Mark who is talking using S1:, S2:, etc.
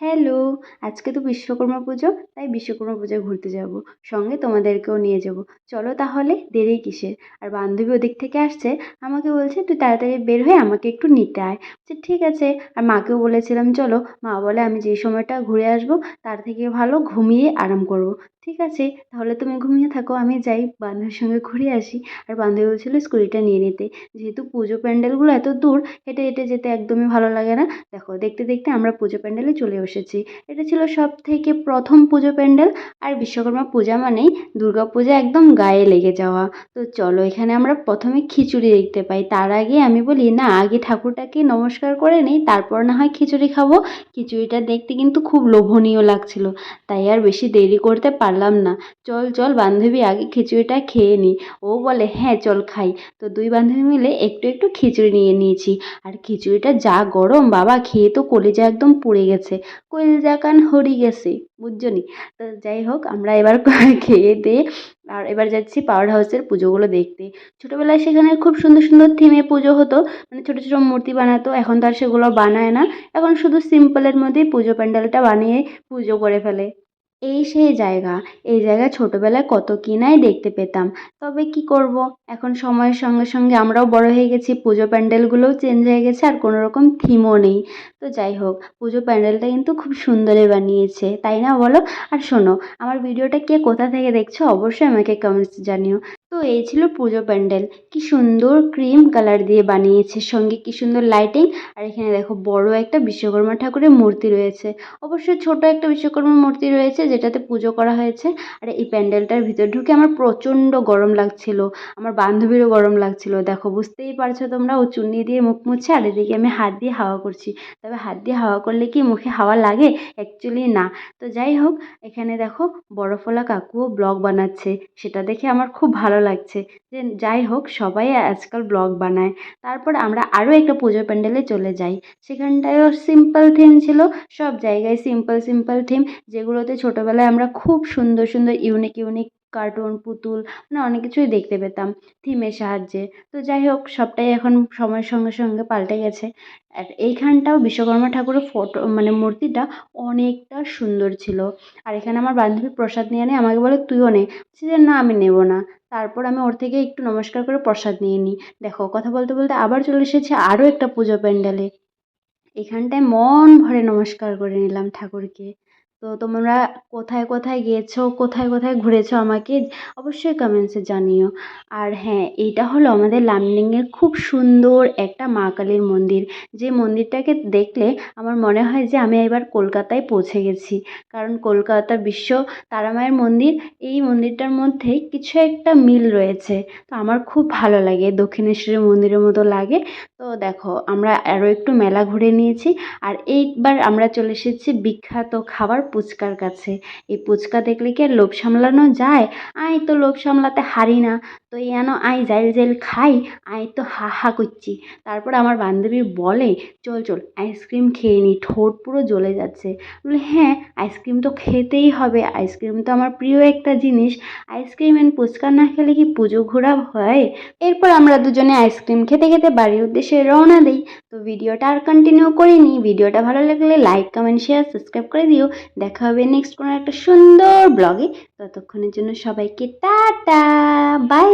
S1: Hello, আজকে তো বিশ্বকর্মা পুজো, তাই বিশ্বকর্মা পুজো ঘুরতে যাব। সঙ্গে তোমাদেরকেও নিয়ে যাব। চলো তাহলে, দেরি কিসের? আর বান্ধবী ওদিক থেকে আসছে, আমাকে বলছে, তুই তাড়াতাড়ি বের হয়ে আমাকে একটু নিতে আয়। বলছে ঠিক আছে, আর মাকেও বলেছিলাম, চলো। মা বলে, আমি যে সময়টা ঘুরে আসব, তার থেকে ভালো ঘুমিয়ে আরাম করব। ঠিক আছে, তাহলে তুমি ঘুমিয়ে থাকো, আমি যাই বান্ধবীর সঙ্গে ঘুরে আসি। আর বান্ধবী বলছিল স্কুটিটা নিয়ে নিতে। যেহেতু পুজো প্যান্ডেলগুলো এত দূর, হেঁটে হেঁটে যেতে একদমই ভালো লাগে না। দেখো, দেখতে দেখতে আমরা পুজো প্যান্ডেলে চলে এসেছি। এটা ছিল সব থেকে প্রথম পুজো প্যান্ডেল। আর বিশ্বকর্মা পূজা মানেই দুর্গা পূজা একদম গায়ে লেগে যাওয়া। তো চলো, এখানে আমরা প্রথমে খিচুড়ি দেখতে পাই। তার আগে আমি বলি, না, আগে ঠাকুরটাকে নমস্কার করে নিই, তারপর না হয় খিচুড়ি খাব। খিচুড়িটা দেখতে কিন্তু খুব লোভনীয় লাগছিল। তাই আর বেশি দেরি করতে পারলাম না। চল চল, বান্ধবী, আগে খিচুড়িটা খেয়ে নিই ও বলে হ্যাঁ চল খাই। তো দুই বান্ধবী মিলে একটু একটু খিচুড়ি নিয়ে নিয়েছি। আর খিচুড়িটা যা গরম, বাবা, খেয়ে তো কলিজা একদম পুড়ে গেছে। কলিজা কান হরি গেছে, বুঝছ নি? তো যাই হোক, আমরা এবার খেয়ে দিয়ে আর এবার যাচ্ছি পাওয়ার হাউসের পুজোগুলো দেখতে। ছোটোবেলায় সেখানে খুব সুন্দর সুন্দর থিমে পুজো হতো। মানে ছোটো ছোটো মূর্তি বানাতো, এখন তো আর সেগুলো বানায় না। এখন শুধু সিম্পলের মধ্যেই পুজো প্যান্ডেলটা বানিয়ে পুজো করে ফেলে। এই সেই জায়গা। এই জায়গা ছোটোবেলায় কত কিনাই দেখতে পেতাম। তবে কি করব? এখন সময়ের সঙ্গে সঙ্গে আমরাও বড় হয়ে গেছি, পুজো প্যান্ডেলগুলোও চেঞ্জ হয়ে গেছে আর কোনো রকম থিমও নেই। তো যাই হোক, পুজো প্যান্ডেলটা কিন্তু খুব সুন্দরই বানিয়েছে, তাই না বলো? আর শোনো, আমার ভিডিওটা কে কোথা থেকে দেখছ অবশ্যই আমাকে কমেন্টস জানিও। তো এই ছিল পুজো প্যান্ডেল। কি সুন্দর ক্রিম কালার দিয়ে বানিয়েছে, সঙ্গে কি সুন্দর লাইটিং আর এখানে দেখো বড় একটা বিশ্বকর্মা ঠাকুরের মূর্তি রয়েছে। অবশ্যই ছোট একটা বিশ্বকর্মা মূর্তি রয়েছে যেটাতে পুজো করা হয়েছে। আর এই প্যান্ডেলটার ভিতর ঢুকে আমার প্রচণ্ড গরম লাগছিল। আমার বান্ধবীরও গরম লাগছিল। দেখো, বুঝতেই পারছ তোমরা, ও চুন্নি দিয়ে মুখ মুছছে আর এদিকে আমি হাত দিয়ে হাওয়া করছি। তবে হাত দিয়ে হাওয়া করলে কি মুখে হাওয়া লাগে? অ্যাকচুয়ালি না। তো যাই হোক, এখানে দেখো বড়ফলা কাকুও ব্লগ বানাচ্ছে। সেটা দেখে আমার খুব ভালো লাগছে। যে যাই হোক, সবাই আজকাল ব্লগ বানায়। তারপর আমরা আরও একটা পুজো প্যান্ডেলে চলে যাই। সেখানটায়ও সিম্পল থিম ছিল, সব জায়গায় সিম্পল সিম্পল থিম যেগুলোতে ছোটোবেলায় আমরা খুব সুন্দর সুন্দর ইউনিক ইউনিক কার্টুন, পুতুল মানে অনেক কিছুই দেখতে পেতাম থিমের সাহায্যে। তো যাই হোক, সবটাই এখন সময়ের সঙ্গে সঙ্গে পাল্টে গেছে। আর এইখানটাও বিশ্বকর্মা ঠাকুরের ফটো মানে মূর্তিটা অনেকটা সুন্দর ছিল। আর এখানে আমার বান্ধবী প্রসাদ নিয়ে নেয়, আমাকে বলে, তুইও নে। যে, না, আমি নেব না। তারপর আমি ওর থেকে একটু নমস্কার করে প্রসাদ নিয়ে নিই। দেখো, কথা বলতে বলতে আবার চলে এসেছি আরও একটা পুজো প্যান্ডেলে। এখানটায় মন ভরে নমস্কার করে নিলাম ঠাকুরকে। তো তোমরা কোথায় কোথায় গিয়েছো, কোথায় কোথায় ঘুরেছো আমাকে অবশ্যই কমেন্টসে জানিও। আর হ্যাঁ এইটা হলো আমাদের লামডিংয়ের খুব সুন্দর একটা মা কালীর মন্দির। যে মন্দিরটাকে দেখলে আমার মনে হয় যে আমি এবার কলকাতায় পৌঁছে গেছি। কারণ কলকাতার বিশ্ব তারা মায়ের মন্দির, এই মন্দিরটার মধ্যে কিছু একটা মিল রয়েছে। তো আমার খুব ভালো লাগে, দক্ষিণেশ্বরের মন্দিরের মতো লাগে। তো দেখো, আমরা আরও একটু মেলা ঘুরে নিয়েছি। আর এইবার আমরা চলে এসেছি বিখ্যাত খাবার ফুচকার কাছে। এই পুচকা দেখলে কি আর লোভ সামলানো যায়? আয় তো লোভ সামলাতে হারি না। তো ইয়ানো আই জাইল যাইল খাই আই তো হা হা করছি। তারপর আমার বান্ধবী বলে, চল চল, আইসক্রিম খেয়ে নিই ঠোঁট পুরো জ্বলে যাচ্ছে। বলে হ্যাঁ আইসক্রিম তো খেতেই হবে, আইসক্রিম তো আমার প্রিয় একটা জিনিস। আইসক্রিম অ্যান্ড ফুচকা না খেলে কি পুজো ঘোরা হয়? এরপর আমরা দুজনে আইসক্রিম খেতে খেতে বাড়ির উদ্দেশ্যে রওনা দিই। তো ভিডিওটা আর কন্টিনিউ করিনি। ভিডিওটা ভালো লাগলে লাইক কমেন্ট শেয়ার সাবস্ক্রাইব করে দিও। দেখা হবে নেক্সট কোনো একটা সুন্দর ব্লগে ততক্ষণের জন্য সবাইকে টাটা বাই।